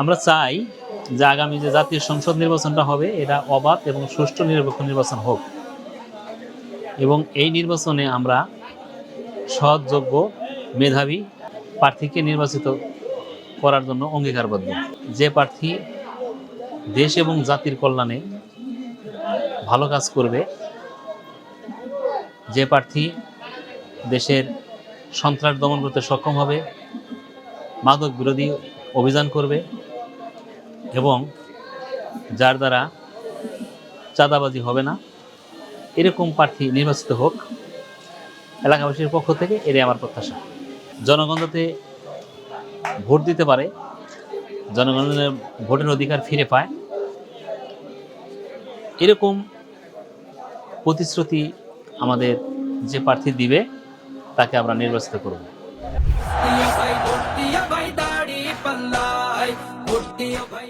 আমরা চাই যে আগামী যে জাতীয় সংসদ নির্বাচনটা হবে, এটা অবাধ এবং সুষ্ঠু নিরপেক্ষ নির্বাচন হোক। এবং এই নির্বাচনে আমরা সৎ যোগ্য মেধাবী প্রার্থীকে নির্বাচিত করার জন্য অঙ্গীকারবদ্ধ। যে প্রার্থী দেশ এবং জাতির কল্যাণে ভালো কাজ করবে, যে প্রার্থী দেশের সন্ত্রাস দমন করতে সক্ষম হবে, মাদক বিরোধী অভিযান করবে এবং যার দ্বারা চাঁদাবাজি হবে না, এরকম প্রার্থী নির্বাচিত হোক, এলাকাবাসীর পক্ষ থেকে এটাই আমার প্রত্যাশা। জনগণ যাতে ভোট দিতে পারে, জনগণের ভোটের অধিকার ফিরে পায়, এরকম প্রতিশ্রুতি আমাদের যে প্রার্থী দিবে, তাকে আমরা নির্বাচিত করব। ভাই ভোট দিয়া ভাই